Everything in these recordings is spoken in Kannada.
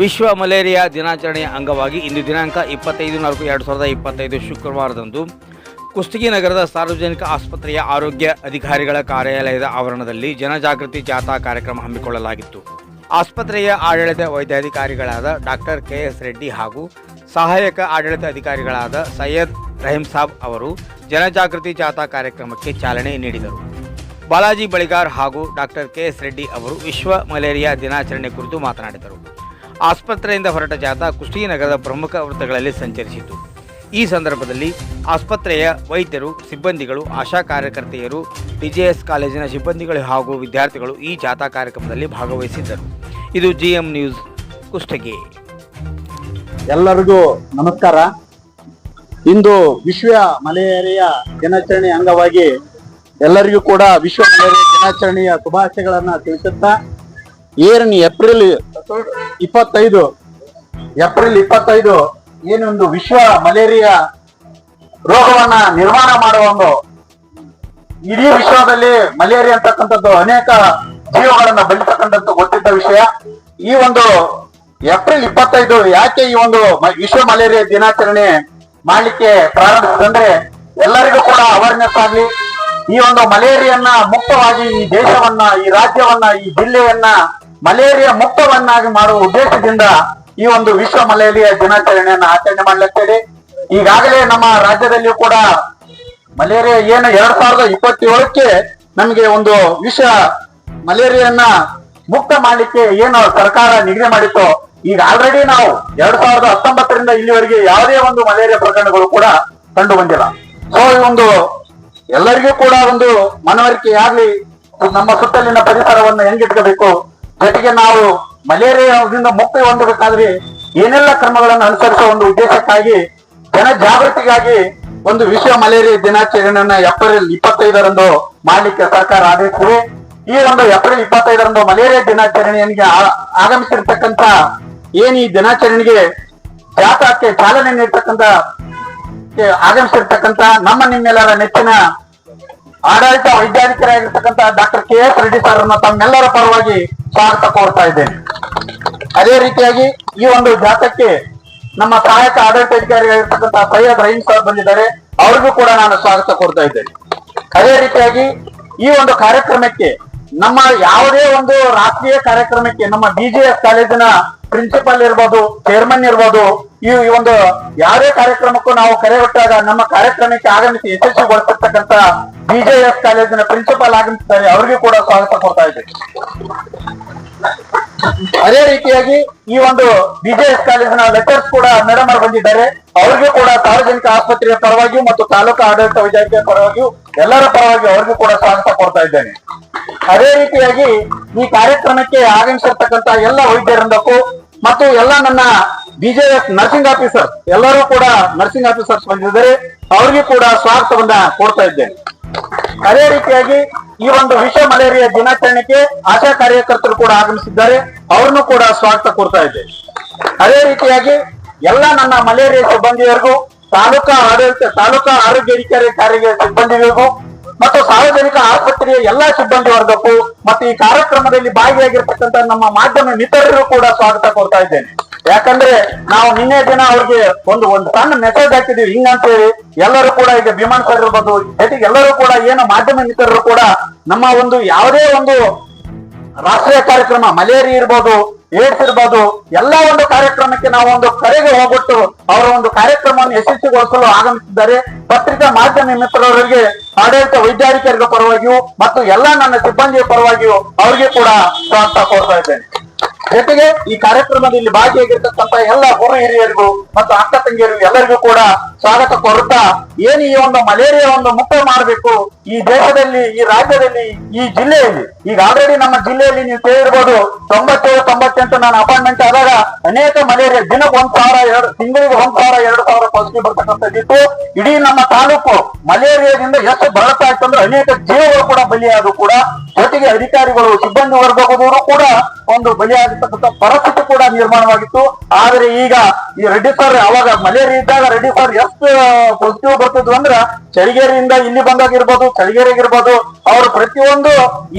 ವಿಶ್ವ ಮಲೇರಿಯಾ ದಿನಾಚರಣೆಯ ಅಂಗವಾಗಿ ಇಂದು ದಿನಾಂಕ ಇಪ್ಪತ್ತೈದು ನಾಲ್ಕು ಎರಡು ಸಾವಿರದ ಇಪ್ಪತ್ತೈದು ಶುಕ್ರವಾರದಂದು ಕುಷ್ಟಗಿ ನಗರದ ಸಾರ್ವಜನಿಕ ಆಸ್ಪತ್ರೆಯ ಆರೋಗ್ಯ ಅಧಿಕಾರಿಗಳ ಕಾರ್ಯಾಲಯದ ಆವರಣದಲ್ಲಿ ಜನಜಾಗೃತಿ ಜಾಥಾ ಕಾರ್ಯಕ್ರಮ ಹಮ್ಮಿಕೊಳ್ಳಲಾಗಿತ್ತು. ಆಸ್ಪತ್ರೆಯ ಆಡಳಿತ ವೈದ್ಯಾಧಿಕಾರಿಗಳಾದ ಡಾಕ್ಟರ್ ಕೆ ಎಸ್ ರೆಡ್ಡಿ ಹಾಗೂ ಸಹಾಯಕ ಆಡಳಿತ ಅಧಿಕಾರಿಗಳಾದ ಸೈಯದ್ ರಹೀಂ ಸಾಬ್ ಅವರು ಜನಜಾಗೃತಿ ಜಾಥಾ ಕಾರ್ಯಕ್ರಮಕ್ಕೆ ಚಾಲನೆ ನೀಡಿದರು. ಬಾಲಾಜಿ ಬಳಿಗಾರ್ ಹಾಗೂ ಡಾಕ್ಟರ್ ಕೆ ಎಸ್ ರೆಡ್ಡಿ ಅವರು ವಿಶ್ವ ಮಲೇರಿಯಾ ದಿನಾಚರಣೆ ಕುರಿತು ಮಾತನಾಡಿದರು. ಆಸ್ಪತ್ರೆಯಿಂದ ಹೊರಟ ಜಾಥಾ ಕುಷ್ಟಗಿನಗರದ ಪ್ರಮುಖ ವೃತ್ತಗಳಲ್ಲಿ ಸಂಚರಿಸಿತು. ಈ ಸಂದರ್ಭದಲ್ಲಿ ಆಸ್ಪತ್ರೆಯ ವೈದ್ಯರು, ಸಿಬ್ಬಂದಿಗಳು, ಆಶಾ ಕಾರ್ಯಕರ್ತೆಯರು, ಡಿಜೆಎಸ್ ಕಾಲೇಜಿನ ಸಿಬ್ಬಂದಿಗಳು ಹಾಗೂ ವಿದ್ಯಾರ್ಥಿಗಳು ಈ ಜಾಥಾ ಕಾರ್ಯಕ್ರಮದಲ್ಲಿ ಭಾಗವಹಿಸಿದ್ದರು. ಇದು ಜಿಎಂ ನ್ಯೂಸ್ ಕುಷ್ಟಗಿ ಎಲ್ಲರಿಗೂ ನಮಸ್ಕಾರ. ಇಂದು ವಿಶ್ವ ಮಲೇರಿಯಾ ದಿನಾಚರಣೆ ಅಂಗವಾಗಿ ಎಲ್ಲರಿಗೂ ಕೂಡ ವಿಶ್ವ ಮಲೇರಿಯಾ ದಿನಾಚರಣೆಯ ಶುಭಾಶಯಗಳನ್ನು ತಿಳಿಸುತ್ತಾ ಏರನೇ ಏಪ್ರಿಲ್ ಇಪ್ಪತ್ತೈದು. ಏಪ್ರಿಲ್ ಇಪ್ಪತ್ತೈದು ಏನೊಂದು ವಿಶ್ವ ಮಲೇರಿಯಾ ರೋಗವನ್ನ ನಿರ್ಮಾಣ ಮಾಡುವ ಒಂದು ಇಡೀ ವಿಶ್ವದಲ್ಲಿ ಮಲೇರಿಯಾ ಅಂತಕ್ಕಂಥದ್ದು ಅನೇಕ ಜೀವಗಳನ್ನ ಬಲಿತಕ್ಕಂಥದ್ದು ಗೊತ್ತಿದ್ದ ವಿಷಯ. ಈ ಒಂದು ಏಪ್ರಿಲ್ ಇಪ್ಪತ್ತೈದು ಯಾಕೆ ಈ ಒಂದು ವಿಶ್ವ ಮಲೇರಿಯಾ ದಿನಾಚರಣೆ ಮಾಡ್ಲಿಕ್ಕೆ ಪ್ರಾರಂಭಿಸಿದಂದ್ರೆ ಎಲ್ಲರಿಗೂ ಕೂಡ ಅವೇರ್ನೆಸ್ ಆಗ್ಲಿ. ಈ ಒಂದು ಮಲೇರಿಯನ್ನ ಮುಕ್ತವಾಗಿ ಈ ದೇಶವನ್ನ, ಈ ರಾಜ್ಯವನ್ನ, ಈ ಜಿಲ್ಲೆಯನ್ನ ಮಲೇರಿಯಾ ಮುಕ್ತವನ್ನಾಗಿ ಮಾಡುವ ಉದ್ದೇಶದಿಂದ ಈ ಒಂದು ವಿಶ್ವ ಮಲೇರಿಯಾ ದಿನಾಚರಣೆಯನ್ನ ಆಚರಣೆ ಮಾಡ್ಲಿದ್ದೇವೆ ಈಗಾಗಲೇ ನಮ್ಮ ರಾಜ್ಯದಲ್ಲಿ ಕೂಡ ಮಲೇರಿಯಾ ಏನು ಎರಡ್ ಸಾವಿರದ ಇಪ್ಪತ್ತೇಳಕ್ಕೆ ನಮಗೆ ಒಂದು ವಿಷ ಮಲೇರಿಯನ್ನ ಮುಕ್ತ ಮಾಡ್ಲಿಕ್ಕೆ ಏನು ಸರ್ಕಾರ ನಿಗದಿ ಮಾಡಿತ್ತು, ಈಗ ಆಲ್ರೆಡಿ ನಾವು ಎರಡ್ ಸಾವಿರದ ಹತ್ತೊಂಬತ್ತರಿಂದ ಇಲ್ಲಿವರೆಗೆ ಯಾವುದೇ ಒಂದು ಮಲೇರಿಯಾ ಪ್ರಕರಣಗಳು ಕೂಡ ಕಂಡು ಬಂದಿಲ್ಲ. ಸೊ ಈ ಒಂದು ಎಲ್ಲರಿಗೂ ಕೂಡ ಒಂದು ಮನವರಿಕೆ ಆಗ್ಲಿ ನಮ್ಮ ಸುತ್ತಲಿನ ಪರಿಸರವನ್ನು ಹೆಂಗಿಟ್ಕೋಬೇಕು ಜೊತೆಗೆ ನಾವು ಮಲೇರಿಯಾದಿಂದ ಮುಕ್ತಿ ಹೊಂದಬೇಕಾದ್ರೆ ಏನೆಲ್ಲ ಕ್ರಮಗಳನ್ನು ಅನುಸರಿಸುವ ಒಂದು ಉದ್ದೇಶಕ್ಕಾಗಿ ಜನ ಜಾಗೃತಿಗಾಗಿ ಒಂದು ವಿಶ್ವ ಮಲೇರಿಯಾ ದಿನಾಚರಣೆಯನ್ನ ಏಪ್ರಿಲ್ ಇಪ್ಪತ್ತೈದರಂದು ಮಾಡಲಿಕ್ಕೆ ಸರ್ಕಾರ ಆದೇಶಿಸಿದೆ ಈ ಒಂದು ಏಪ್ರಿಲ್ ಇಪ್ಪತ್ತೈದರಂದು ಮಲೇರಿಯಾ ದಿನಾಚರಣೆಯನ್ನು ಆಗಮಿಸಿರ್ತಕ್ಕಂತ ಏನ್ ಈ ದಿನಾಚರಣೆಗೆ ಜಾಥಾಕ್ಕೆ ಚಾಲನೆ ನೀಡ್ತಕ್ಕಂತ ಕ್ಕೆ ಆಗಮಿಸಿರ್ತಕ್ಕಂತ ನಮ್ಮ ನಿಮ್ಮೆಲ್ಲರ ನೆಚ್ಚಿನ ಆಡಳಿತ ವೈಜ್ಞಾನಿಕರಾಗಿರ್ತಕ್ಕಂತ doctor K S Reddy sir ತಮ್ಮೆಲ್ಲರ ಪರವಾಗಿ ಸ್ವಾಗತ ಕೋರ್ತಾ ಇದ್ದೇನೆ. ಅದೇ ರೀತಿಯಾಗಿ ಈ ಒಂದು ಜಾಥಕ್ಕೆ ನಮ್ಮ ಸಹಾಯಕ ಆಡಳಿತಾಧಿಕಾರಿಗಳಿರ್ತಕ್ಕಂತಹ ಸೈಯದ್ ರಹೀಂ ಸರ್ ಬಂದಿದ್ದಾರೆ. ಅವ್ರಿಗೂ ಕೂಡ ನಾನು ಸ್ವಾಗತ ಕೋರ್ತಾ ಇದ್ದೇನೆ. ಅದೇ ರೀತಿಯಾಗಿ ಈ ಒಂದು ಕಾರ್ಯಕ್ರಮಕ್ಕೆ ನಮ್ಮ ಯಾವುದೇ ಒಂದು ರಾಷ್ಟ್ರೀಯ ಕಾರ್ಯಕ್ರಮಕ್ಕೆ ನಮ್ಮ ಬಿಜೆಎಸ್ ಕಾಲೇಜಿನ ಪ್ರಿನ್ಸಿಪಲ್ ಇರ್ಬೋದು ಚೇರ್ಮನ್ ಇರ್ಬೋದು ಈ ಒಂದು ಯಾವುದೇ ಕಾರ್ಯಕ್ರಮಕ್ಕೂ ನಾವು ಕರೆ ಕೊಟ್ಟಾಗ ನಮ್ಮ ಕಾರ್ಯಕ್ರಮಕ್ಕೆ ಆಗಮಿಸಿ ಯಶಸ್ವಿಗೊಳಿಸಿರ್ತಕ್ಕಂಥ ಬಿಜೆಎಸ್ ಕಾಲೇಜಿನ ಪ್ರಿನ್ಸಿಪಾಲ್ ಆಗಮಿಸಿದ್ದಾರೆ. ಅವರಿಗೂ ಕೂಡ ಸ್ವಾಗತ ಕೊಡ್ತಾ ಇದೆ ಅದೇ ರೀತಿಯಾಗಿ ಈ ಒಂದು ಬಿಜೆಎಸ್ ಕಾಲೇಜಿನ ಲೆಕ್ಚರ್ಸ್ ಕೂಡ ಮೇಡಮ್ ಅವರು ಬಂದಿದ್ದಾರೆ. ಅವ್ರಿಗೂ ಕೂಡ ಸಾರ್ವಜನಿಕ ಆಸ್ಪತ್ರೆಯ ಪರವಾಗಿಯೂ ಮತ್ತು ತಾಲೂಕು ಆಡಳಿತ ವಿದ್ಯಾರ್ಥಿಯ ಪರವಾಗಿಯೂ ಎಲ್ಲರ ಪರವಾಗಿ ಅವ್ರಿಗೂ ಕೂಡ ಸ್ವಾಗತ ಕೊಡ್ತಾ ಇದ್ದೇನೆ. ಅದೇ ರೀತಿಯಾಗಿ ಈ ಕಾರ್ಯಕ್ರಮಕ್ಕೆ ಆಗಮಿಸಿರ್ತಕ್ಕಂತ ಎಲ್ಲ ವೈದ್ಯರಿಂದಕ್ಕೂ ಮತ್ತು ಎಲ್ಲ ನನ್ನ ಬಿಜೆಎಸ್ ನರ್ಸಿಂಗ್ ಆಫೀಸರ್ ಎಲ್ಲರೂ ಕೂಡ ನರ್ಸಿಂಗ್ ಆಫೀಸರ್ ಬಂದಿದ್ದಾರೆ. ಅವ್ರಿಗೂ ಕೂಡ ಸ್ವಾಗತವನ್ನ ಕೊಡ್ತಾ ಇದ್ದೇನೆ. ಅದೇ ರೀತಿಯಾಗಿ ಈ ಒಂದು ವಿಶ್ವ ಮಲೇರಿಯಾ ದಿನಾಚರಣೆಗೆ ಆಶಾ ಕಾರ್ಯಕರ್ತರು ಕೂಡ ಆಗಮಿಸಿದ್ದಾರೆ. ಅವ್ರನ್ನು ಕೂಡ ಸ್ವಾಗತ ಕೊಡ್ತಾ ಇದ್ದೇನೆ. ಅದೇ ರೀತಿಯಾಗಿ ಎಲ್ಲ ನನ್ನ ಮಲೇರಿಯಾ ಸಿಬ್ಬಂದಿಯವರಿಗೂ ತಾಲೂಕಾ ಆಡಳಿತ, ತಾಲೂಕಾ ಆರೋಗ್ಯ ಅಧಿಕಾರಿ ಕಾರ್ಯ ಸಿಬ್ಬಂದಿಗಳಿಗೂ ಮತ್ತು ಸಾರ್ವಜನಿಕ ಆಸ್ಪತ್ರೆಯ ಎಲ್ಲಾ ಸಿಬ್ಬಂದಿ ವರ್ಗಕ್ಕೂ ಮತ್ತು ಈ ಕಾರ್ಯಕ್ರಮದಲ್ಲಿ ಭಾಗಿಯಾಗಿರ್ತಕ್ಕಂಥ ನಮ್ಮ ಮಾಧ್ಯಮ ಮಿತ್ರರಿಗೂ ಕೂಡ ಸ್ವಾಗತ ಕೊಡ್ತಾ ಇದ್ದೇನೆ. ಯಾಕಂದ್ರೆ ನಾವು ನಿನ್ನೆ ದಿನ ಅವ್ರಿಗೆ ಒಂದು ಒಂದು ಸಣ್ಣ ಮೆಸೇಜ್ ಹಾಕಿದೀವಿ. ಹಿಂಗಂತ ಹೇಳಿ, ಎಲ್ಲರೂ ಕೂಡ ಈಗ ವಿಮಾನ ಸರ್ ಇರ್ಬೋದು ಜೊತೆಗೆ ಎಲ್ಲರೂ ಕೂಡ ಏನು ಮಾಧ್ಯಮ ಮಿತ್ರರು ಕೂಡ ನಮ್ಮ ಒಂದು ಯಾವುದೇ ಒಂದು ರಾಷ್ಟ್ರೀಯ ಕಾರ್ಯಕ್ರಮ ಮಲೇರಿಯಾ ಇರ್ಬೋದು, ಏಡ್ಸ್ ಇರ್ಬೋದು, ಎಲ್ಲ ಒಂದು ಕಾರ್ಯಕ್ರಮಕ್ಕೆ ನಾವು ಒಂದು ಕರೆಗೆ ಹೋಗ್ಬಿಟ್ಟು ಅವರ ಒಂದು ಕಾರ್ಯಕ್ರಮವನ್ನು ಯಶಸ್ವಿಗೊಳಿಸಲು ಆಗಮಿಸಿದ್ದಾರೆ. ಪತ್ರಿಕಾ ಮಾಧ್ಯಮ ಮಿತ್ರರವರಿಗೆ, ಆಡಳಿತ ವೈದ್ಯಾಧಿಕಾರಿಗಳ ಪರವಾಗಿಯೂ ಮತ್ತು ಎಲ್ಲಾ ನನ್ನ ಸಿಬ್ಬಂದಿಯ ಪರವಾಗಿಯೂ ಅವರಿಗೆ ಕೂಡ ಸ್ವಾಗತ ಕೋರ್ತಾ ಇದ್ದೇನೆ. ಜೊತೆಗೆ ಈ ಕಾರ್ಯಕ್ರಮದಲ್ಲಿ ಭಾಗಿಯಾಗಿರ್ತಕ್ಕಂಥ ಎಲ್ಲ ಹೊರ ಹಿರಿಯರಿಗೂ ಮತ್ತು ಅಕ್ಕ ತಂಗಿಯರಿಗೂ ಎಲ್ಲರಿಗೂ ಕೂಡ ಸ್ವಾಗತ ಕೋರುತ್ತಾ, ಏನು ಈ ಒಂದು ಮಲೇರಿಯಾವನ್ನು ಮುಕ್ತ ಮಾಡಬೇಕು ಈ ದೇಶದಲ್ಲಿ, ಈ ರಾಜ್ಯದಲ್ಲಿ, ಈ ಜಿಲ್ಲೆಯಲ್ಲಿ. ಈಗ ಆಲ್ರೆಡಿ ನಮ್ಮ ಜಿಲ್ಲೆಯಲ್ಲಿ ನೀವು ಕೇಳಿರ್ಬೋದು, ತೊಂಬತ್ತೇಳು, ತೊಂಬತ್ತೆಂಟು ನಾನು ಅಪಾಯಿಂಟ್ಮೆಂಟ್ ಆದಾಗ ಅನೇಕ ಮಲೇರಿಯಾ ದಿನಕ್ಕೆ ಒಂದ್ ಸಾವಿರ, ಎರಡು, ತಿಂಗಳಿಗೆ ಒಂದ್ ಸಾವಿರ, ಎರಡು ಸಾವಿರ ಪಾಸಿಟಿವ್ ಬರ್ತಕ್ಕಂಥದ್ದಿತ್ತು ಇಡೀ ನಮ್ಮ ತಾಲೂಕು ಮಲೇರಿಯಾದಿಂದ ಎಷ್ಟು ಬಳಸ್ತಾ ಇತ್ತು ಅಂದ್ರೆ ಅನೇಕ ಜೀವಗಳು ಕೂಡ ಬಲಿಯಾದ್ರು ಕೂಡ. ಜೊತೆಗೆ ಅಧಿಕಾರಿಗಳು, ಸಿಬ್ಬಂದಿ ವರ್ಗದವರು ಕೂಡ ಒಂದು ಬಲಿಯಾಗಿರ್ತಕ್ಕಂಥ ಪರಿಸ್ಥಿತಿ ಕೂಡ ನಿರ್ಮಾಣವಾಗಿತ್ತು. ಆದ್ರೆ ಈಗ ಈ ರೆಡ್ಡಿ ಸರ್ ಅವಾಗ ಮಲೇರಿಯಾ ಇದ್ದಾಗ ರೆಡ್ಡಿ ಸರ್ ಎಷ್ಟು ಪಾಸಿಟಿವ್ ಬರ್ತಿದ್ವು ಅಂದ್ರ ಚಳಿಗೇರಿಯಿಂದ ಇಲ್ಲಿ ಬಂದಾಗಿರ್ಬೋದು, ಚಳಿಗೇರಿಗಿರ್ಬೋದು, ಅವ್ರು ಪ್ರತಿಯೊಂದು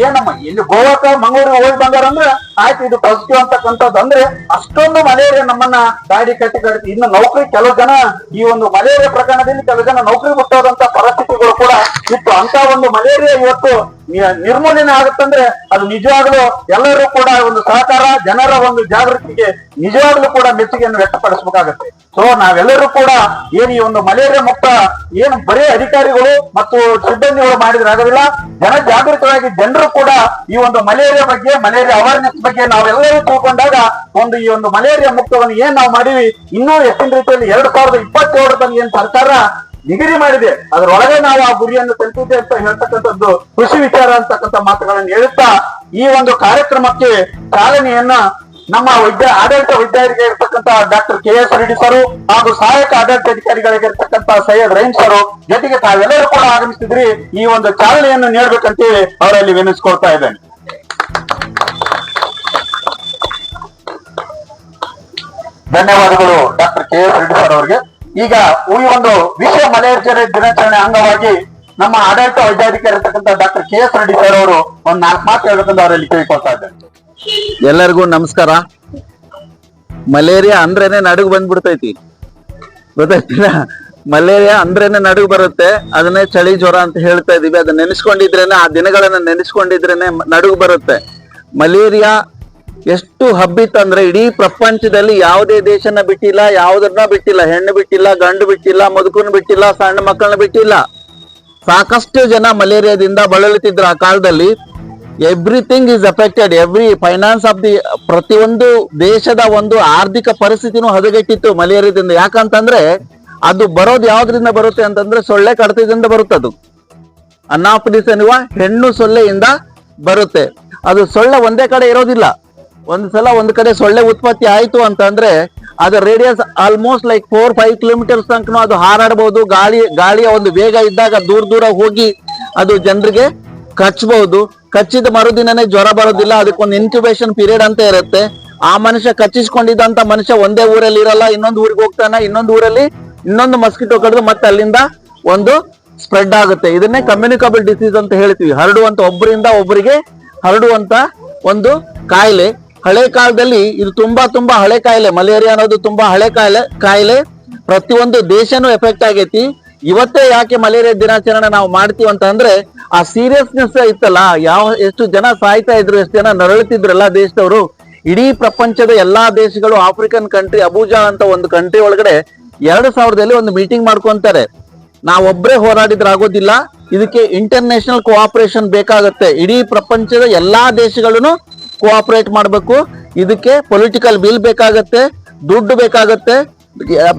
ಏನಮ್ಮ, ಇಲ್ಲಿ ಗೋವಾಕ ಮಂಗಳೂರಿಗೆ ಹೋಗಿ ಬಂದಾರ ಅಂದ್ರೆ ಆಯ್ತು, ಇದು ಪಾಸಿಟಿವ್ ಅಂತಕ್ಕಂಥದ್ದು. ಅಂದ್ರೆ ಅಷ್ಟೊಂದು ಮಲೇರಿಯಾ ನಮ್ಮನ್ನ ದಾಡಿ ಕಟ್ಟಿ ಕಟ್ಟಿ, ಇನ್ನು ನೌಕರಿ ಕೆಲವು ಜನ ಈ ಒಂದು ಮಲೇರಿಯಾ ಪ್ರಕರಣದಲ್ಲಿ ಕೆಲವು ಜನ ನೌಕರಿ ಮುಟ್ಟೋದಂತ ಪರಿಸ್ಥಿತಿಗಳು ಕೂಡ ಇತ್ತು. ಅಂತ ಒಂದು ಮಲೇರಿಯಾ ಇವತ್ತು ನಿರ್ಮೂಲನೆ ಆಗುತ್ತಂದ್ರೆ ಅದು ನಿಜವಾಗ್ಲೂ ಎಲ್ಲರೂ ಕೂಡ ಒಂದು ಸಹಕಾರ, ಜನರ ಒಂದು ಜಾಗೃತಿಗೆ ನಿಜವಾಗ್ಲೂ ಕೂಡ ಮೆಚ್ಚುಗೆಯನ್ನು ವ್ಯಕ್ತಪಡಿಸಬೇಕಾಗತ್ತೆ. ಸೊ ನಾವೆಲ್ಲರೂ ಕೂಡ ಏನು ಈ ಒಂದು ಮಲೇರಿಯಾ ಮುಕ್ತ ಏನು ಬರೀ ಅಧಿಕಾರಿಗಳು ಮತ್ತು ಸಿಬ್ಬಂದಿಗಳು ಮಾಡಿದ್ರೆ ಆಗೋದಿಲ್ಲ. ಜನ ಜಾಗೃತವಾಗಿ ಜನರು ಕೂಡ ಈ ಒಂದು ಮಲೇರಿಯಾ ಬಗ್ಗೆ, ಮಲೇರಿಯಾ ಅವೇರ್ನೆಸ್ ಬಗ್ಗೆ ನಾವೆಲ್ಲರೂ ತಿಳ್ಕೊಂಡಾಗ ಒಂದು ಈ ಒಂದು ಮಲೇರಿಯಾ ಮುಕ್ತವನ್ನು ಏನ್ ನಾವು ಮಾಡಿವಿ ಇನ್ನೂ ಹೆಚ್ಚಿನ ರೀತಿಯಲ್ಲಿ ಎರಡ್ ಸಾವಿರದ ಇಪ್ಪತ್ತೇಳರ ಏನ್ ಸರ್ಕಾರ ನಿಗದಿ ಮಾಡಿದೆ. ಅದರೊಳಗೆ ನಾವು ಆ ಗುರಿಯನ್ನು ತಲುಪಿದ್ದೆ ಅಂತ ಹೇಳ್ತಕ್ಕಂಥದ್ದು ಕೃಷಿ ವಿಚಾರ ಅಂತಕ್ಕಂಥ ಮಾತುಗಳನ್ನು ಹೇಳುತ್ತಾ ಈ ಒಂದು ಕಾರ್ಯಕ್ರಮಕ್ಕೆ ಚಾಲನೆಯನ್ನ ನಮ್ಮ ವೈದ್ಯ, ಆಡಳಿತ ವೈದ್ಯರಿಗೆ ಇರತಕ್ಕಂತ doctor K S Reddy sir ಹಾಗೂ ಸಹಾಯಕ ಆಡಳಿತ ಅಧಿಕಾರಿಗಳಿಗೆ ಇರತಕ್ಕಂತ ಸೈಯದ್ ರಹೀಂ ಸರ್ ಜೊತೆಗೆ ತಾವೆಲ್ಲರೂ ಕೂಡ ಆಗಮಿಸಿದ್ರಿ. ಈ ಒಂದು ಚಾಲನೆಯನ್ನು ನೀಡಬೇಕಂತೇಳಿ ಅವರಲ್ಲಿ ವಿನಿಸ್ಕೊಳ್ತಾ ಇದ್ದೇನೆ. ಧನ್ಯವಾದಗಳು doctor K S Reddy sir ಅವರಿಗೆ. ಈಗ ಈ ಒಂದು ವಿಶ್ವ ಮಲೇರಿಯಾ ದಿನಾಚರಣೆ ಅಂಗವಾಗಿ ನಮ್ಮ ಆಡಳಿತ ವೈದ್ಯಾಧಿಕಾರಿ doctor K S Reddy sir ಅವರು ಒಂದ್ ನಾಲ್ಕು ಮಾತು ಹೇಳ್ಬೇಕಂತ ಅವರಲ್ಲಿ ಕೇಳ್ಕೊಳ್ತಾ ಇದ್ದಾರೆ. ಎಲ್ಲರಿಗೂ ನಮಸ್ಕಾರ. ಮಲೇರಿಯಾ ಅಂದ್ರೇನೆ ನಡುಗ್ ಬಂದ್ಬಿಡ್ತೈತಿ. ಗೊತ್ತಾಯ್ತೀರಾ ಮಲೇರಿಯಾ ಅಂದ್ರೇನೆ ನಡುಗ್ ಬರುತ್ತೆ, ಅದನ್ನೇ ಚಳಿ ಜ್ವರ ಅಂತ ಹೇಳ್ತಾ ಇದೀವಿ. ಅದನ್ನ ನೆನೆಸ್ಕೊಂಡಿದ್ರೇನೆ, ಆ ದಿನಗಳನ್ನ ನೆನೆಸ್ಕೊಂಡಿದ್ರೇನೆ ನಡುಗ್ ಬರುತ್ತೆ. ಮಲೇರಿಯಾ ಎಷ್ಟು ಹಬ್ಬಿತ್ತಂದ್ರೆ ಇಡೀ ಪ್ರಪಂಚದಲ್ಲಿ ಯಾವುದೇ ದೇಶನ ಬಿಟ್ಟಿಲ್ಲ, ಯಾವ್ದನ್ನ ಬಿಟ್ಟಿಲ್ಲ, ಹೆಣ್ಣು ಬಿಟ್ಟಿಲ್ಲ, ಗಂಡು ಬಿಟ್ಟಿಲ್ಲ, ಮುದುಕನ್ ಬಿಟ್ಟಿಲ್ಲ, ಸಣ್ಣ ಮಕ್ಕಳನ್ನ ಬಿಟ್ಟಿಲ್ಲ. ಸಾಕಷ್ಟು ಜನ ಮಲೇರಿಯಾದಿಂದ ಬಳಲುತ್ತಿದ್ರು ಆ ಕಾಲದಲ್ಲಿ. Everything is affected every finance of the ಪ್ರತಿಯೊಂದು ದೇಶದ ಒಂದು ಆರ್ಥಿಕ ಪರಿಸ್ಥಿತಿನೂ ಹದಗೆಟ್ಟಿತ್ತು ಮಲೇರಿಯಾದಿಂದ. ಯಾಕಂತಂದ್ರೆ ಅದು ಬರೋದು ಯಾವ್ದ್ರಿಂದ ಬರುತ್ತೆ ಅಂತಂದ್ರೆ ಸೊಳ್ಳೆ ಕಡತದಿಂದ ಬರುತ್ತೆ ಅದು ಅನಾಫಿಲಿಸ್ ಎನ್ನುವ ಹೆಣ್ಣು ಸೊಳ್ಳೆಯಿಂದ ಬರುತ್ತೆ. ಅದು ಸೊಳ್ಳೆ ಒಂದೇ ಕಡೆ ಇರೋದಿಲ್ಲ. ಒಂದ್ ಸಲ ಒಂದು ಕಡೆ ಸೊಳ್ಳೆ ಉತ್ಪತ್ತಿ ಆಯ್ತು ಅಂತಂದ್ರೆ ಅದರ radius almost like four five kilometres ತನಕ ಅದು ಹಾರಾಡಬಹುದು ಗಾಳಿ, ಗಾಳಿಯ ಒಂದು ವೇಗ ಇದ್ದಾಗ ದೂರ ದೂರ ಹೋಗಿ ಅದು ಜನರಿಗೆ ಕಚ್ಚಬಹುದು ಕಚ್ಚಿದ ಮರುದಿನನೇ ಜ್ವರ ಬರೋದಿಲ್ಲ. ಅದಕ್ಕೊಂದು ಇನ್ಕ್ಯುಬೇಷನ್ ಪೀರಿಯಡ್ ಅಂತ ಇರುತ್ತೆ. ಆ ಮನುಷ್ಯ ಕಚ್ಚಿಸ್ಕೊಂಡಿದ್ದಂತ ಮನುಷ್ಯ ಒಂದೇ ಊರಲ್ಲಿ ಇರಲ್ಲ, ಇನ್ನೊಂದು ಊರಿಗೆ ಹೋಗ್ತಾನೆ, ಇನ್ನೊಂದು ಊರಲ್ಲಿ ಇನ್ನೊಂದು ಮಸ್ಕಿಟೋ ಕಡಿದು ಮತ್ತೆ ಅಲ್ಲಿಂದ ಒಂದು ಸ್ಪ್ರೆಡ್ ಆಗುತ್ತೆ. ಇದನ್ನೇ ಕಮ್ಯುನಿಕಬಲ್ ಡಿಸೀಸ್ ಅಂತ ಹೇಳ್ತೀವಿ. ಹರಡುವಂತ ಒಬ್ಬರಿಂದ ಒಬ್ಬರಿಗೆ ಹರಡುವಂತ ಒಂದು ಕಾಯಿಲೆ. ಹಳೆ ಕಾಲದಲ್ಲಿ ಇದು ತುಂಬಾ ತುಂಬಾ ಹಳೆ ಕಾಯಿಲೆ. ಮಲೇರಿಯಾ ಅನ್ನೋದು ತುಂಬಾ ಹಳೆ ಕಾಯಿಲೆ ಕಾಯಿಲೆ. ಪ್ರತಿಯೊಂದು ದೇಶನೂ ಎಫೆಕ್ಟ್ ಆಗೈತಿ. ಇವತ್ತೇ ಯಾಕೆ ಮಲೇರಿಯಾ ದಿನಾಚರಣೆ ನಾವು ಮಾಡ್ತೀವಿ ಅಂತ ಅಂದ್ರೆ ಆ ಸೀರಿಯಸ್ನೆಸ್ ಇತ್ತಲ್ಲ, ಯಾವ ಎಷ್ಟು ಜನ ಸಾಯ್ತಾ ಇದ್ರು, ಎಷ್ಟು ಜನ ನರಳುತ್ತಿದ್ರು ಎಲ್ಲ ದೇಶದವರು, ಇಡೀ ಪ್ರಪಂಚದ ಎಲ್ಲಾ ದೇಶಗಳು ಆಫ್ರಿಕನ್ ಕಂಟ್ರಿ ಅಬುಜಾ ಅಂತ ಒಂದು ಕಂಟ್ರಿ ಒಳಗಡೆ ಎರಡು ಸಾವಿರದಲ್ಲಿ ಒಂದು ಮೀಟಿಂಗ್ ಮಾಡ್ಕೊಂತಾರೆ. ನಾವೊಬ್ಬರೇ ಹೋರಾಡಿದ್ರೆ ಆಗೋದಿಲ್ಲ. ಇದಕ್ಕೆ ಇಂಟರ್ನ್ಯಾಷನಲ್ ಕೋಆಪರೇಷನ್ ಬೇಕಾಗುತ್ತೆ. ಇಡೀ ಪ್ರಪಂಚದ ಎಲ್ಲಾ ದೇಶಗಳನ್ನು ಕೋಆಪರೇಟ್ ಮಾಡಬೇಕು. ಇದಕ್ಕೆ ಪೊಲಿಟಿಕಲ್ ಬಿಲ್ ಬೇಕಾಗತ್ತೆ, ದುಡ್ಡು ಬೇಕಾಗತ್ತೆ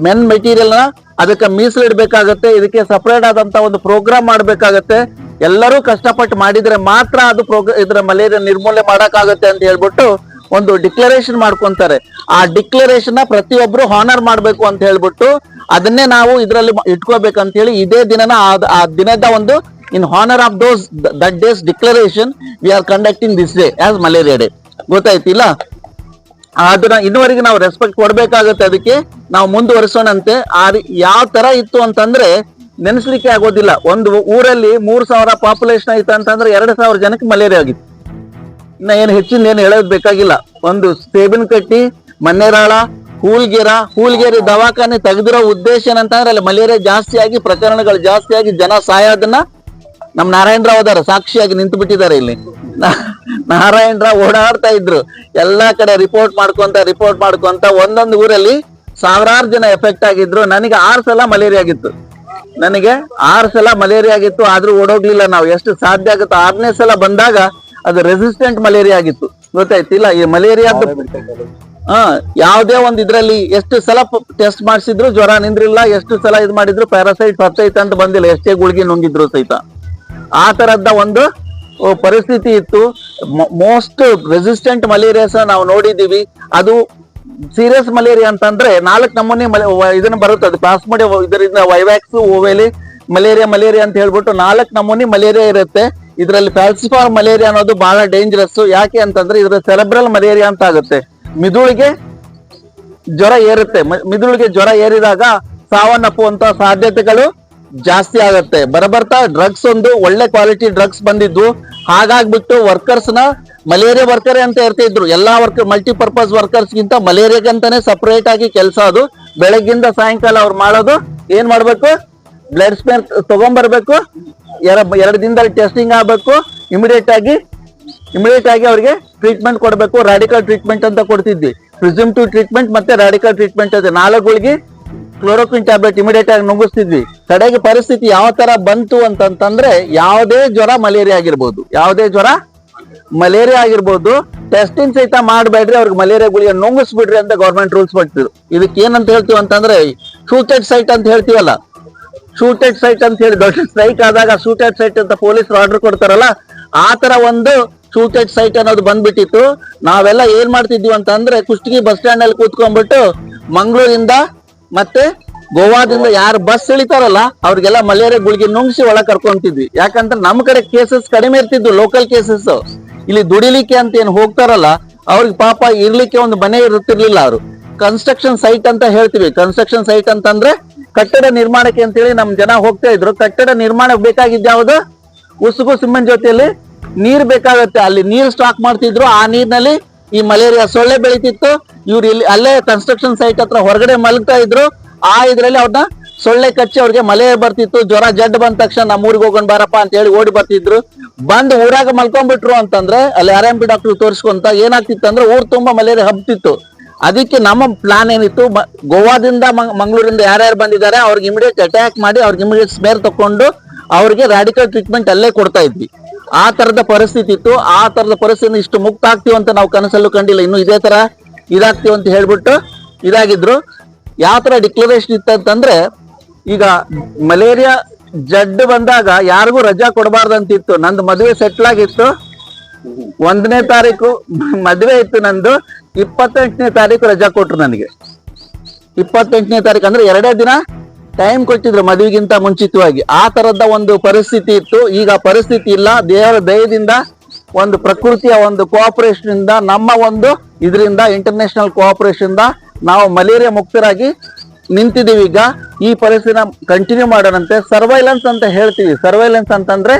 ಮೆನ್ ಮೆಟೀರಿಯಲ್ನ ಅದಕ್ಕೆ ಮೀಸಲಿಡ್ಬೇಕಾಗತ್ತೆ ಇದಕ್ಕೆ ಸಪ್ರೇಟ್ ಆದಂತ ಒಂದು ಪ್ರೋಗ್ರಾಮ್ ಮಾಡಬೇಕಾಗತ್ತೆ. ಎಲ್ಲರೂ ಕಷ್ಟಪಟ್ಟು ಮಾಡಿದ್ರೆ ಮಾತ್ರ ಅದು ಇದ್ರ ಮಲೇರಿಯಾ ನಿರ್ಮೂಲನೆ ಮಾಡಕ್ಕಾಗತ್ತೆ ಅಂತ ಹೇಳ್ಬಿಟ್ಟು ಒಂದು ಡಿಕ್ಲರೇಷನ್ ಮಾಡ್ಕೊಂತಾರೆ. ಆ ಡಿಕ್ಲರೇಷನ್ ಪ್ರತಿಯೊಬ್ರು ಹಾನರ್ ಮಾಡಬೇಕು ಅಂತ ಹೇಳ್ಬಿಟ್ಟು ಅದನ್ನೇ ನಾವು ಇದರಲ್ಲಿ ಇಟ್ಕೋಬೇಕಂತ ಹೇಳಿ ಇದೇ ದಿನನ ಆ ದಿನದ ಒಂದು in honour of those that days declaration we are conducting this day as malaria day ಗೊತ್ತಾಯ್ತಿಲ್ಲ? ಅದನ್ನ ಇನ್ನುವರೆಗೆ ನಾವು ರೆಸ್ಪೆಕ್ಟ್ ಕೊಡ್ಬೇಕಾಗತ್ತೆ ಅದಕ್ಕೆ ನಾವು ಮುಂದುವರಿಸೋಣಂತೆ. ಆ ಯಾವ ತರ ಇತ್ತು ಅಂತಂದ್ರೆ ನೆನೆಸ್ಲಿಕ್ಕೆ ಆಗೋದಿಲ್ಲ. ಒಂದು ಊರಲ್ಲಿ ಮೂರ್ ಸಾವಿರ ಪಾಪ್ಯುಲೇಷನ್ ಆಯ್ತು ಅಂತಂದ್ರೆ ಎರಡು ಸಾವಿರ ಜನಕ್ಕೆ ಮಲೇರಿಯಾ ಆಗಿತ್ತು. ಇನ್ನ ಏನು ಹೆಚ್ಚಿನ ಏನು ಹೇಳೋದು ಬೇಕಾಗಿಲ್ಲ. ಒಂದು ಸೇಬಿನ ಕಟ್ಟಿ, ಮನ್ನೇರಾಳ, ಹೂಲ್ಗೆರ, ಹೂಲ್ಗೆರೆ ದವಾಖಾನೆ ತೆಗೆದಿರೋ ಉದ್ದೇಶ ಏನಂತಂದ್ರೆ ಅಲ್ಲಿ ಮಲೇರಿಯಾ ಜಾಸ್ತಿ ಆಗಿ ಪ್ರಕರಣಗಳು ಜಾಸ್ತಿ ಆಗಿ ಜನ ಸಾಯೋದನ್ನ ನಮ್ ನಾರಾಯಣ ರಾವ್ ಅದಾರ, ಸಾಕ್ಷಿಯಾಗಿ ನಿಂತು ಬಿಟ್ಟಿದ್ದಾರೆ ಇಲ್ಲಿ ನಾರಾಯಣರಾವ್ ನಾರಾಯಣ ರಾವ್ ಓಡಾಡ್ತಾ ಇದ್ರು. ಎಲ್ಲಾ ಕಡೆ ರಿಪೋರ್ಟ್ ಮಾಡ್ಕೊಂತ ರಿಪೋರ್ಟ್ ಮಾಡ್ಕೊಂತ ಒಂದೊಂದು ಊರಲ್ಲಿ ಸಾವಿರಾರು ಜನ ಎಫೆಕ್ಟ್ ಆಗಿದ್ರು. ನನಗೆ ಆರು ಸಲ ಮಲೇರಿಯಾ ಆಗಿತ್ತು. ನನಗೆ ಆರು ಸಲ ಮಲೇರಿಯಾ ಆಗಿತ್ತು, ಆದ್ರೂ ಓಡೋಗ್ಲಿಲ್ಲ ನಾವು. ಎಷ್ಟು ಸಾಧ್ಯ ಆಗುತ್ತೋ ಆರನೇ ಸಲ ಬಂದಾಗ ಅದು ರೆಸಿಸ್ಟೆಂಟ್ ಮಲೇರಿಯಾ ಆಗಿತ್ತು. ಗೊತ್ತಾಯ್ತಿಲ್ಲ ಈ ಮಲೇರಿಯಾದ ಹಾ, ಯಾವ್ದೇ ಒಂದ್ ಇದ್ರಲ್ಲಿ ಎಷ್ಟು ಸಲ ಟೆಸ್ಟ್ ಮಾಡಿಸಿದ್ರು, ಜ್ವರ ನಿಂದ್ರಿಲ್ಲ, ಎಷ್ಟು ಸಲ ಇದು ಮಾಡಿದ್ರು ಪ್ಯಾರಾಸೈಟ್ ಸತ್ತೈತೆ ಅಂತ ಬಂದಿಲ್ಲ. ಎಷ್ಟೇ ಗುಳಿಗೆ ನುಂಗಿದ್ರು ಸಹಿತ. ಆ ತರದ್ದ ಒಂದು ಪರಿಸ್ಥಿತಿ ಇತ್ತು. ಮೋಸ್ಟ್ ರೆಸಿಸ್ಟೆಂಟ್ ಮಲೇರಿಯಾಸ್ ನಾವು ನೋಡಿದೀವಿ ಅದು ಸೀರಿಯಸ್ ಮಲೇರಿಯಾ ಅಂತಂದ್ರೆ ನಾಲ್ಕು ನಮೂನೆ ಇದನ್ನ ಬರುತ್ತೆ. ಅದು ಪ್ಲಾಸ್ಮೋಡಿಯಂ ಇದರಿಂದ ವೈವ್ಯಾಕ್ಸ್, ಓವೆಲಿ ಮಲೇರಿಯಾ ಮಲೇರಿಯಾ ಅಂತ ಹೇಳ್ಬಿಟ್ಟು ನಾಲ್ಕು ನಮೂನೆ ಮಲೇರಿಯಾ ಇರುತ್ತೆ. ಇದರಲ್ಲಿ ಫ್ಯಾಲ್ಸಿಫಾರ್ ಮಲೇರಿಯಾ ಅನ್ನೋದು ಬಹಳ ಡೇಂಜರಸ್ ಯಾಕೆ ಅಂತಂದ್ರೆ ಇದರ ಸೆಲೆಬ್ರಲ್ ಮಲೇರಿಯಾ ಅಂತ ಆಗುತ್ತೆ. ಮಿದುಳಿಗೆ ಜ್ವರ ಏರುತ್ತೆ. ಮಿದುಳಿಗೆ ಜ್ವರ ಏರಿದಾಗ ಸಾವನ್ನಪ್ಪುವಂತ ಸಾಧ್ಯತೆಗಳು ಜಾಸ್ತಿ ಆಗತ್ತೆ. ಬರಬರ್ತಾ ಡ್ರಗ್ಸ್ ಒಂದು ಒಳ್ಳೆ ಕ್ವಾಲಿಟಿ ಡ್ರಗ್ಸ್ ಬಂದಿದ್ದು. ಹಾಗಾಗ್ಬಿಟ್ಟು ವರ್ಕರ್ಸ್ನ ಮಲೇರಿಯಾ ವರ್ಕರ್ ಅಂತ ಇರ್ತಿದ್ರು ಎಲ್ಲಾ ವರ್ಕರ್ ಮಲ್ಟಿಪರ್ಪಸ್ ವರ್ಕರ್ಸ್ ಗಿಂತ ಮಲೇರಿಯಾಗಂತಾನೆ ಸಪರೇಟ್ ಆಗಿ ಕೆಲಸ ಅದು. ಬೆಳಗ್ಗಿಂದ ಸಾಯಂಕಾಲ ಅವ್ರು ಮಾಡೋದು. ಏನ್ ಮಾಡ್ಬೇಕು? ಬ್ಲಡ್ ಸ್ಪೇರ್ ತಗೊಂಡ್ಬರ್ಬೇಕು ಎರ, ಎರಡು ದಿನದಲ್ಲಿ ಟೆಸ್ಟಿಂಗ್ ಆಗ್ಬೇಕು. ಇಮಿಡಿಯೇಟ್ ಆಗಿ ಇಮಿಡಿಯೇಟ್ ಆಗಿ ಅವ್ರಿಗೆ ಟ್ರೀಟ್ಮೆಂಟ್ ಕೊಡಬೇಕು. ರಾಡಿಕಲ್ ಟ್ರೀಟ್ಮೆಂಟ್ ಅಂತ ಕೊಡ್ತಿದ್ವಿ. ಪ್ರಿಸಿಮ್ಟಿವ್ ಟ್ರೀಟ್ಮೆಂಟ್ ಮತ್ತೆ ರಾಡಿಕಲ್ ಟ್ರೀಟ್ಮೆಂಟ್ ಅದೇ. ನಾಲ್ಕುಗಳಿಗೆ ಕ್ಲೋರೋಕ್ವಿನ್ ಟ್ಯಾಬ್ಲೆಟ್ ಇಮಿಡಿಯೇಟ್ ಆಗಿ ನುಂಗಿಸ್ತಿದ್ವಿ. ಕಡೆಗೆ ಪರಿಸ್ಥಿತಿ ಯಾವ ತರ ಬಂತು ಅಂತಂತಂದ್ರೆ ಯಾವುದೇ ಜ್ವರ ಮಲೇರಿಯಾ ಆಗಿರ್ಬೋದು. ಯಾವುದೇ ಜ್ವರ ಮಲೇರಿಯಾ ಆಗಿರ್ಬೋದು. ಟೆಸ್ಟಿಂಗ್ ಸಹಿತ ಮಾಡಬೇಡ್ರಿ, ಅವ್ರಿಗೆ ಮಲೇರಿಯಾ ಗುಳಿಗೆ ನುಂಗಿಸ್ಬಿಡ್ರಿ ಅಂತ ಗೌರ್ಮೆಂಟ್ ರೂಲ್ಸ್ ಮಾಡ್ತಿದ್ರು ಇದಕ್ಕೆ ಏನಂತ ಹೇಳ್ತೀವಿ ಅಂತಂದ್ರೆ ಶೂಟೆಡ್ ಸೈಟ್ ಅಂತ ಹೇಳ್ತೀವಲ್ಲ? ಶೂಟೆಡ್ ಸೈಟ್ ಅಂತ ಹೇಳಿ ದೊಡ್ಡ ಸ್ಟ್ರೈಕ್ ಆದಾಗ ಶೂಟೆಡ್ ಸೈಟ್ ಅಂತ ಪೊಲೀಸರು ಆರ್ಡರ್ ಕೊಡ್ತಾರಲ್ಲ, ಆ ತರ ಒಂದು ಶೂಟೆಡ್ ಸೈಟ್ ಅನ್ನೋದು ಬಂದ್ಬಿಟ್ಟಿತ್ತು. ನಾವೆಲ್ಲ ಏನ್ ಮಾಡ್ತಿದ್ವಿ ಅಂತ ಅಂದ್ರೆ ಕುಷ್ಟಗಿ ಬಸ್ ಸ್ಟ್ಯಾಂಡ್ ಅಲ್ಲಿ ಕೂತ್ಕೊಂಡ್ಬಿಟ್ಟು ಮಂಗಳೂರಿಂದ ಮತ್ತೆ ಗೋವಾದಿಂದ ಯಾರು ಬಸ್ ಇಳಿತಾರಲ್ಲ, ಅವ್ರಿಗೆಲ್ಲ ಮಲೇರಿಯಾ ಗುಳಿಗೆ ನುಂಗಿಸಿ ಒಳಗ್ ಕರ್ಕೊಂತಿದ್ವಿ. ಯಾಕಂದ್ರೆ ನಮ್ ಕಡೆ ಕೇಸಸ್ ಕಡಿಮೆ ಇರ್ತಿದ್ವು ಲೋಕಲ್ ಕೇಸಸ್ ಇಲ್ಲಿ ದುಡಿಲಿಕ್ಕೆ ಅಂತ ಏನ್ ಹೋಗ್ತಾರಲ್ಲ, ಅವ್ರಿಗೆ ಪಾಪ ಇರ್ಲಿಕ್ಕೆ ಒಂದು ಮನೆ ಇರುತ್ತಿರ್ಲಿಲ್ಲ ಅವರು. ಕನ್ಸ್ಟ್ರಕ್ಷನ್ ಸೈಟ್ ಅಂತ ಹೇಳ್ತೀವಿ. ಕನ್ಸ್ಟ್ರಕ್ಷನ್ ಸೈಟ್ ಅಂತಂದ್ರೆ ಕಟ್ಟಡ ನಿರ್ಮಾಣಕ್ಕೆ ಅಂತೇಳಿ ನಮ್ ಜನ ಹೋಗ್ತಾ ಇದ್ರು. ಕಟ್ಟಡ ನಿರ್ಮಾಣ ಬೇಕಾಗಿದ್ದ ಯಾವ್ದು? ಉಸುಗು ಸಿಮ್ಮನ್ ಜೊತೆಯಲ್ಲಿ ನೀರ್ ಬೇಕಾಗತ್ತೆ. ಅಲ್ಲಿ ನೀರ್ ಸ್ಟಾಕ್ ಮಾಡ್ತಿದ್ರು. ಆ ನೀರ್ನಲ್ಲಿ ಈ ಮಲೇರಿಯಾ ಸೊಳ್ಳೆ ಬೆಳೀತಿತ್ತು, ಇವ್ರು ಇಲ್ಲಿ ಅಲ್ಲೇ ಕನ್ಸ್ಟ್ರಕ್ಷನ್ ಸೈಟ್ ಹತ್ರ ಹೊರಗಡೆ ಮಲಗ್ತಾ ಇದ್ರು. ಆ ಇದ್ರಲ್ಲಿ ಅವ್ರನ್ನ ಸೊಳ್ಳೆ ಕಚ್ಚಿ ಅವ್ರಿಗೆ ಮಲೇರಿಯ ಬರ್ತಿತ್ತು, ಜ್ವರ ಜಡ್ ಬಂದ ತಕ್ಷಣ ನಮ್ಮ ಊರಿಗೆ ಹೋಗೋಣ ಬಾರಪ್ಪ ಅಂತ ಹೇಳಿ ಓಡಿ ಬರ್ತಿದ್ರು. ಬಂದು ಊರಾಗ ಮಲ್ಕೊಂಡ್ಬಿಟ್ರು ಅಂತಂದ್ರೆ, ಅಲ್ಲಿ ಆರ್ ಎಂ ಪಿ ಡಾಕ್ಟರ್ ತೋರಿಸ್ಕೊಂತ ಏನಾಗ್ತಿತ್ತು ಅಂದ್ರೆ ಊರ್ ತುಂಬಾ ಮಲೇರಿಯಾ ಹಬ್ತಿತ್ತು. ಅದಕ್ಕೆ ನಮ್ಮ ಪ್ಲಾನ್ ಏನಿತ್ತು ಗೋವಾದಿಂದ ಮಂಗ್- ಮಂಗಳೂರಿಂದ ಯಾರ್ಯಾರು ಬಂದಿದ್ದಾರೆ, ಅವ್ರಿಗೆ ಇಮಿಡಿಯೇಟ್ ಅಟ್ಯಾಕ್ ಮಾಡಿ ಅವ್ರಿಗೆ ಇಮಿಡಿಯೇಟ್ ಸ್ಮೇರ್ ತಕೊಂಡು ಅವ್ರಿಗೆ ರಾಡಿಕಲ್ ಟ್ರೀಟ್ಮೆಂಟ್ ಅಲ್ಲೇ ಕೊಡ್ತಾ ಇದ್ವಿ. ಆ ತರದ ಪರಿಸ್ಥಿತಿ ಇತ್ತು. ಆ ತರದ ಪರಿಸ್ಥಿತಿ ಇಷ್ಟು ಮುಕ್ತ ಆಗ್ತೀವಿ ಅಂತ ನಾವು ಕನಸಲ್ಲೂ ಕಂಡಿಲ್ಲ. ಇನ್ನು ಇದೇ ತರ ಇದಾಗ್ತೀವಿ ಅಂತ ಹೇಳ್ಬಿಟ್ಟು ಇದಾಗಿದ್ರು. ಯಾವ ತರ ಡಿಕ್ಲರೇಷನ್ ಇತ್ತಂತಂದ್ರೆ ಈಗ ಮಲೇರಿಯಾ ಜಡ್ಡು ಬಂದಾಗ ಯಾರಿಗೂ ರಜಾ ಕೊಡಬಾರ್ದಂತಿತ್ತು ನಂದು ಮದುವೆ ಸೆಟ್ಲ್ ಆಗಿತ್ತು. ಒಂದನೇ ತಾರೀಕು ಮದುವೆ ಇತ್ತು ನಂದು. ಇಪ್ಪತ್ತೆಂಟನೇ ತಾರೀಕು ರಜಾ ಕೊಟ್ರು ನನಗೆ. ಇಪ್ಪತ್ತೆಂಟನೇ ತಾರೀಕು ಅಂದ್ರೆ ಎರಡೇ ದಿನ ಟೈಮ್ ಕೊಟ್ಟಿದ್ರು ಮದುವೆಗಿಂತ ಮುಂಚಿತವಾಗಿ. ಆ ತರದ ಒಂದು ಪರಿಸ್ಥಿತಿ ಇತ್ತು. ಈಗ ಪರಿಸ್ಥಿತಿ ಇಲ್ಲ. ದೇವರ ದಯದಿಂದ ಒಂದು ಪ್ರಕೃತಿಯ ಒಂದು ಕೋಆಪರೇಷನ್ ಇಂದ ನಮ್ಮ ಒಂದು ಇದರಿಂದ ಇಂಟರ್ನ್ಯಾಷನಲ್ ಕೋಆಪರೇಷನ್ ಇಂದ ನಾವು ಮಲೇರಿಯಾ ಮುಕ್ತರಾಗಿ ನಿಂತಿದ್ದೀವಿ. ಈಗ ಈ ಪರಿಸ್ಥಿತಿನ ಕಂಟಿನ್ಯೂ ಮಾಡೋಣಂತೆ. ಸರ್ವೈಲೆನ್ಸ್ ಅಂತ ಹೇಳ್ತೀವಿ. ಸರ್ವೈಲೆನ್ಸ್ ಅಂತಂದ್ರೆ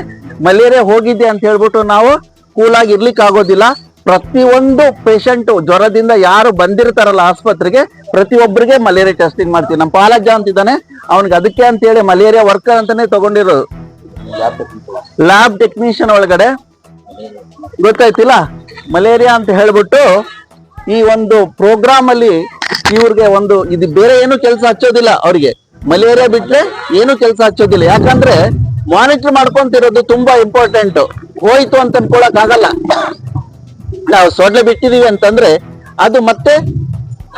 ಮಲೇರಿಯಾ ಹೋಗಿದೆ ಅಂತ ಹೇಳ್ಬಿಟ್ಟು ನಾವು ಕೂಲಾಗಿ ಇರ್ಲಿಕ್ಕೆ ಆಗೋದಿಲ್ಲ ಪ್ರತಿಯೊಂದು ಪೇಷಂಟ್ ಜ್ವರದಿಂದ ಯಾರು ಬಂದಿರ್ತಾರಲ್ಲ ಆಸ್ಪತ್ರೆಗೆ, ಪ್ರತಿಯೊಬ್ಬರಿಗೆ ಮಲೇರಿಯಾ ಟೆಸ್ಟಿಂಗ್ ಮಾಡ್ತೀವಿ. ನಮ್ಮ ಪಾಲಜ್ಜ ಅಂತಿದ್ದಾನೆ ಅವನಿಗೆ ಅದಕ್ಕೆ ಅಂತ ಹೇಳಿ ಮಲೇರಿಯಾ ವರ್ಕರ್ ಅಂತಾನೆ ತಗೊಂಡಿರೋದು. ಲ್ಯಾಬ್ ಟೆಕ್ನಿಷಿಯನ್ ಒಳಗಡೆ. ಗೊತ್ತಾಯ್ತಿಲ್ಲ? ಮಲೇರಿಯಾ ಅಂತ ಹೇಳ್ಬಿಟ್ಟು ಈ ಒಂದು ಪ್ರೋಗ್ರಾಮ್ ಅಲ್ಲಿ ಇವ್ರಿಗೆ ಒಂದು ಇದು ಬೇರೆ ಏನು ಕೆಲಸ ಹಚ್ಚೋದಿಲ್ಲ ಅವ್ರಿಗೆ. ಮಲೇರಿಯಾ ಬಿಟ್ರೆ ಏನು ಕೆಲಸ ಹಚ್ಚೋದಿಲ್ಲ. ಯಾಕಂದ್ರೆ ಮಾನಿಟರ್ ಮಾಡ್ಕೊಂತಿರೋದು ತುಂಬಾ ಇಂಪಾರ್ಟೆಂಟ್ ಹೋಯ್ತು ಅಂತ ಅನ್ಕೊಳಕ್ ಆಗಲ್ಲ ನಾವು ಸೊಳ್ಳೆ ಬಿಟ್ಟಿದೀವಿ ಅಂತಂದ್ರೆ ಅದು ಮತ್ತೆ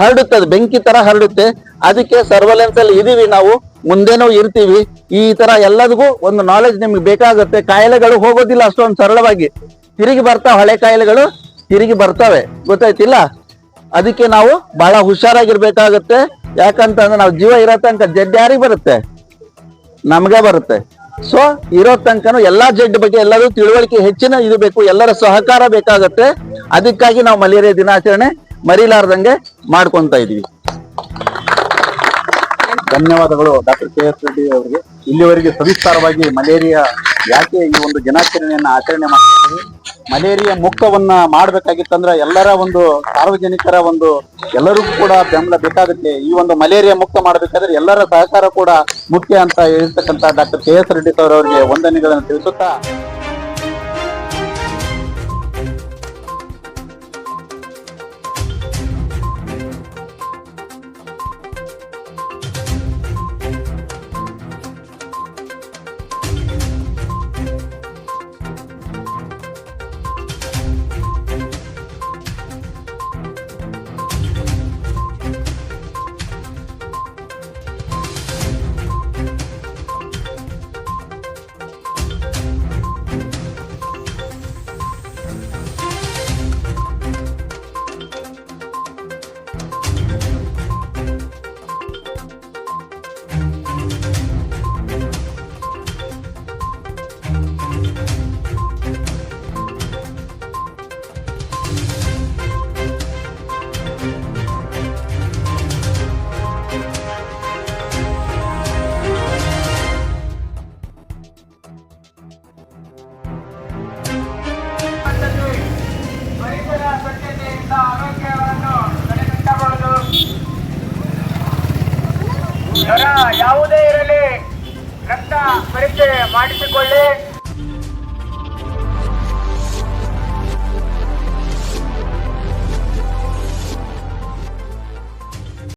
ಹರಡುತ್ತೆ, ಅದು ಬೆಂಕಿ ತರ ಹರಡುತ್ತೆ. ಅದಕ್ಕೆ ಸರ್ವಲೆನ್ಸ್ ಅಲ್ಲಿ ಇದೀವಿ ನಾವು, ಮುಂದೇನೋ ಇರ್ತೀವಿ. ಈ ತರ ಎಲ್ಲದಕ್ಕೂ ಒಂದು ನಾಲೆಜ್ ನಿಮ್ಗೆ ಬೇಕಾಗುತ್ತೆ. ಕಾಯಿಲೆಗಳು ಹೋಗೋದಿಲ್ಲ ಅಷ್ಟೊಂದು ಸರಳವಾಗಿ. ತಿರುಗಿ ಬರ್ತಾವ ಹಳೆ ಕಾಯಿಲೆಗಳು ತಿರುಗಿ ಬರ್ತವೆ. ಗೊತ್ತಾಯ್ತಿಲ್ಲ? ಅದಕ್ಕೆ ನಾವು ಬಹಳ ಹುಷಾರಾಗಿರ್ಬೇಕಾಗತ್ತೆ. ಯಾಕಂತಂದ್ರೆ ನಾವು ಜೀವ ಇರೋ ತನಕ ಜಡ್ ಯಾರಿಗೆ ಬರುತ್ತೆ? ನಮ್ಗೆ ಬರುತ್ತೆ. ಸೊ ಇರೋ ತನಕನು ಎಲ್ಲಾ ಜಡ್ ಬಗ್ಗೆ ಎಲ್ಲರೂ ತಿಳುವಳಿಕೆ ಹೆಚ್ಚಿನ ಇದು ಬೇಕು. ಎಲ್ಲರ ಸಹಕಾರ ಬೇಕಾಗತ್ತೆ. ಅದಕ್ಕಾಗಿ ನಾವು ಮಲೇರಿಯಾ ದಿನಾಚರಣೆ ಮರಿಲಾರ್ದಂಗೆ ಮಾಡ್ಕೊಂತ ಇದೀವಿ ಧನ್ಯವಾದಗಳು ಡಾಕ್ಟರ್ ಕೆ ಎಸ್ ರೆಡ್ಡಿ ಅವರಿಗೆ. ಇಲ್ಲಿವರೆಗೆ ಸವಿಸ್ತಾರವಾಗಿ ಮಲೇರಿಯಾ ಯಾಕೆ ಈ ಒಂದು ದಿನಾಚರಣೆಯನ್ನ ಆಚರಣೆ ಮಾಡ್ತೀವಿ ಮಲೇರಿಯಾ ಮುಕ್ತವನ್ನ ಮಾಡ್ಬೇಕಾಗಿತ್ತಂದ್ರೆ ಎಲ್ಲರ ಒಂದು ಸಾರ್ವಜನಿಕರ ಒಂದು ಎಲ್ಲರಿಗೂ ಕೂಡ ಬೆಂಬಲ ಬೇಕಾಗುತ್ತೆ ಈ ಒಂದು ಮಲೇರಿಯಾ ಮುಕ್ತ ಮಾಡ್ಬೇಕಾದ್ರೆ ಎಲ್ಲರ ಸಹಕಾರ ಕೂಡ ಮುಖ್ಯ ಅಂತ ಹೇಳಿರ್ತಕ್ಕಂಥ doctor K S Reddy sir ಅವರಿಗೆ ವಂದನೆಗಳನ್ನು ತಿಳಿಸುತ್ತಾ